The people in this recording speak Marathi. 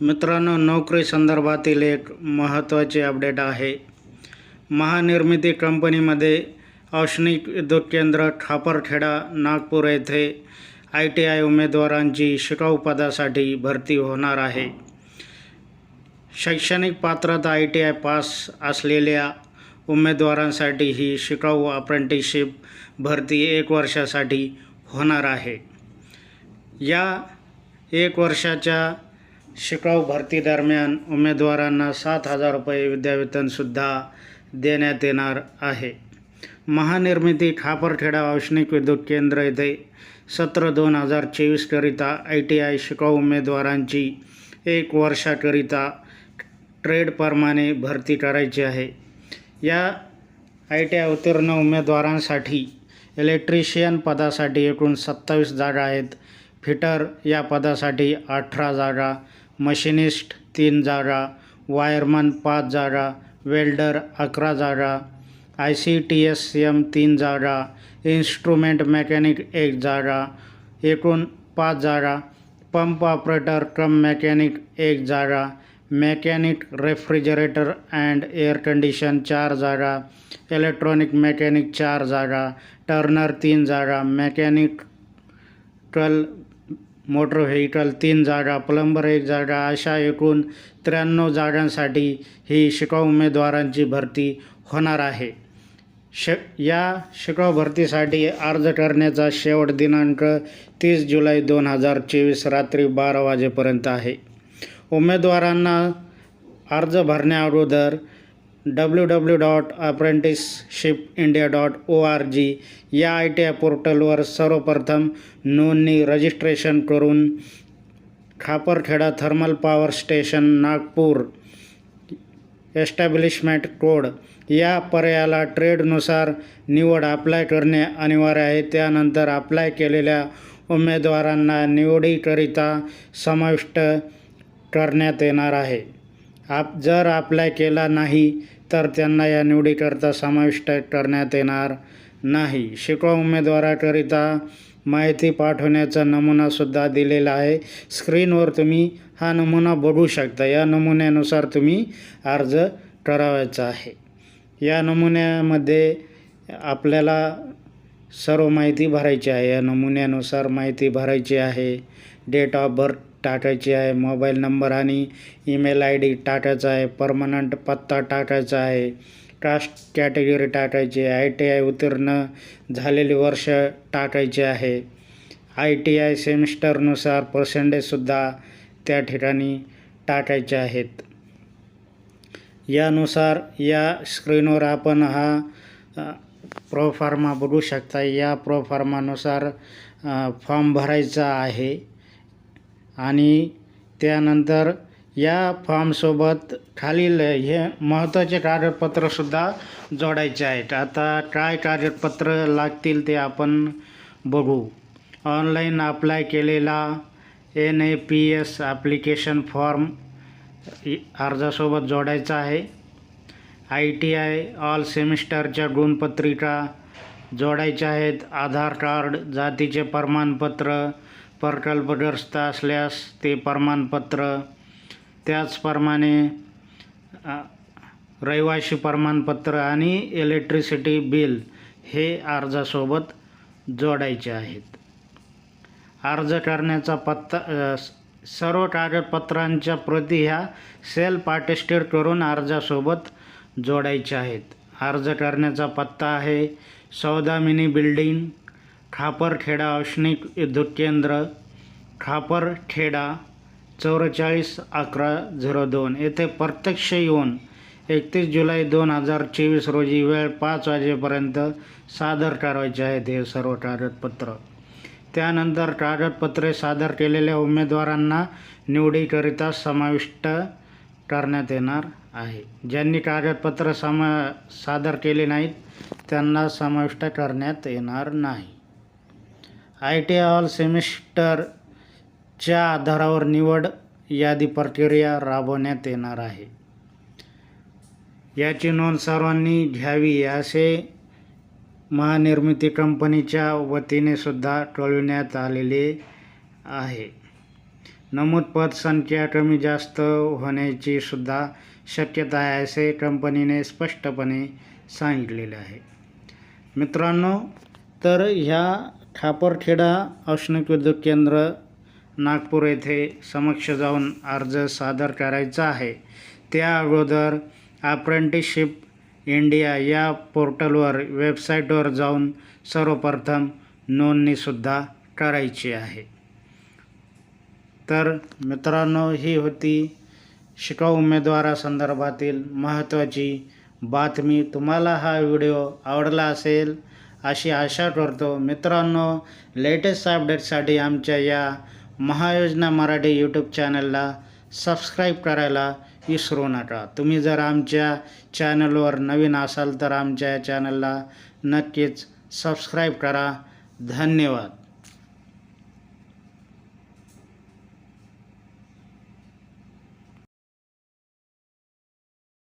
मित्रांनो नोकरी संदर्भातील एक महत्त्वाचे अपडेट आहे. महानिर्मिती कंपनीमध्ये औष्णिक विद्युत केंद्र खापरखेडा नागपूर येथे आय टी आय उमेदवारांची शिकाऊ पदासाठी भरती होणार आहे. शैक्षणिक पात्रता आय टी आय पास असलेल्या उमेदवारांसाठी ही शिकाऊ अप्रेंटिसशिप भरती एक वर्षासाठी होणार आहे. या एक वर्षाच्या शिकाऊ भरती दरम्यान उमेदवारांना सात हजार रुपये विद्यावेतनसुद्धा देण्यात येणार आहे. महानिर्मिती खापरखेडा औष्णिक विद्युत केंद्र येथे सत्र दोन हजार चोवीसकरिता आय टी आय शिकाऊ उमेदवारांची एक वर्षाकरिता ट्रेडप्रमाणे भरती करायची आहे. या आय टी आय उत्तीर्ण उमेदवारांसाठी इलेक्ट्रिशियन पदासाठी एकूण सत्तावीस जागा आहेत. फिटर या पदासाठी अठरा जागा मशिनिस्ट तीन जागा वायरमन पाच जागा वेल्डर अकरा जागा I C T S M तीन जागा इन्स्ट्रुमेंट मेकॅनिक एक जागा एकूण पाच जागा पंप ऑपरेटर कम मेकॅनिक एक जागा mechanic refrigerator and air condition चार जागा इलेक्ट्रॉनिक मेकॅनिक चार जागा टर्नर तीन जागा मेकॅनिकल मोटर व्हेकल तीन जागा प्लंबर एक जागा अशा एकूण त्र्याण्णव जागांसाठी ही शिकाऊ उमेदवारांची भरती होणार आहे. श या शिकाऊ भरतीसाठी अर्ज करण्याचा शेवट दिनांक तीस जुलै दोन हजार चोवीस रात्री बारा वाजेपर्यंत आहे. उमेदवारांना अर्ज भरण्याअगोदर W W dot apprenticeship India dot O R G या आय टी आय पोर्टलवर सर्वप्रथम नोंदणी रजिस्ट्रेशन करून Khaparkheda thermal power station Nagpur establishment code या पर्यायाला ट्रेडनुसार निवड अप्लाय करणे अनिवार्य आहे. त्यानंतर अप्लाय केलेल्या उमेदवारांना निवडीकरिता समाविष्ट करण्यात येणार आहे. आप जर अप्लाय केला नाही तर त्यांना या निवडीकरता समाविष्ट करण्यात येणार नाही. शिकवा उमेदवाराकरिता माहिती पाठवण्याचा नमुनासुद्धा दिलेला आहे. स्क्रीनवर तुम्ही हा नमुना बघू शकता. या नमुन्यानुसार तुम्ही अर्ज करावायचा आहे. या नमुन्यामध्ये आपल्याला सर्व माहिती भरायची आहे. या नमुन्यानुसार माहिती भरायची आहे. डेट ऑफ बर्थ टाकायची आहे. मोबाईल नंबर आणि ईमेल आय डी टाकायचा आहे. परमनंट पत्ता टाकायचा आहे. कास्ट कॅटेगरी टाकायची आहे. आय टी आय उत्तीर्ण झालेली वर्ष टाकायचे आहे. आय टी आय सेमिस्टरनुसार पर्सेंटेजसुद्धा त्या ठिकाणी टाकायचे आहेत. यानुसार या स्क्रीनवर आपण हा प्रो फार्मा बघू शकता. या प्रोफार्मानुसार फॉर्म भरायचा आहे. आणि त्यानंतर या फॉर्मसोबत खालील हे महत्त्वाचे कागदपत्रंसुद्धा जोडायचे आहेत. आता काय कागदपत्र लागतील ते आपण बघू. ऑनलाईन अप्लाय केलेला N A P S application form अर्जासोबत जोडायचा आहे. आय टी आय ऑल सेमिस्टरच्या गुणपत्रिका जोडायच्या आहेत. आधार कार्ड जातीचे प्रमाणपत्र प्रकल्पग्रस्त असल्यास ते प्रमाणपत्र त्याचप्रमाणे रहिवाशी प्रमाणपत्र आणि इलेक्ट्रिसिटी बिल हे अर्जासोबत जोडायचे आहेत. अर्ज करण्याचा पत्ता सर्व कागदपत्रांच्या प्रती ह्या सेल्फ अटेस्टेड करून अर्जासोबत जोडायच्या आहेत. अर्ज करण्याचा पत्ता आहे सौदामिनी बिल्डिंग खापरखेडा औष्णिक विद्युत केंद्र खापरखेडा चौवेचाळीस अकरा झिरो दोन. येथे प्रत्यक्ष येऊन एकतीस जुलै दोन हजार चोवीस रोजी वेळ पाच वाजेपर्यंत सादर करायचे आहेत हे सर्व कागदपत्र. त्यानंतर कागदपत्रे सादर केलेल्या उमेदवारांना निवडीकरिता समाविष्ट करण्यात येणार आहे. ज्यांनी कागदपत्र समा सादर केले नाहीत त्यांना समाविष्ट करण्यात येणार नाही. आय टी ऑल सेमिस्टरच्या आधारावर निवड यादी प्रक्रिया राबवण्यात येणार आहे. याची नोंद सर्वांनी घ्यावी असे महानिर्मिती कंपनीच्या वतीने सुद्धा कळविण्यात आलेले आहे. नमूद पदसंख्या कमी जास्त होण्याची सुद्धा शक्यता आहे असे कंपनीने स्पष्टपणे सांगितलेले आहे. मित्रांनो तर ह्या खापरखेडा औष्णिक विद्युत केंद्र नागपूर येथे समक्ष जाऊन अर्ज सादर करायचा आहे. त्या अगोदर अप्रेंटिसशिप इंडिया या पोर्टलवर वेबसाईटवर जाऊन सर्वप्रथम नोंदणीसुद्धा करायची आहे. तर मित्रांनो ही होती शिकाऊ उमेदवारासंदर्भातील महत्त्वाची बातमी. तुम्हाला हा व्हिडिओ आवडला असेल अशी आशा करतो. मित्रांनो लेटेस्ट अपडेटसाठी आमच्या या महायोजना मराठी यूट्यूब चॅनलला सबस्क्राईब करायला विसरू नका. तुम्ही जर आमच्या चॅनलवर नवीन असाल तर आमच्या चॅनलला नक्कीच सबस्क्राईब करा. धन्यवाद.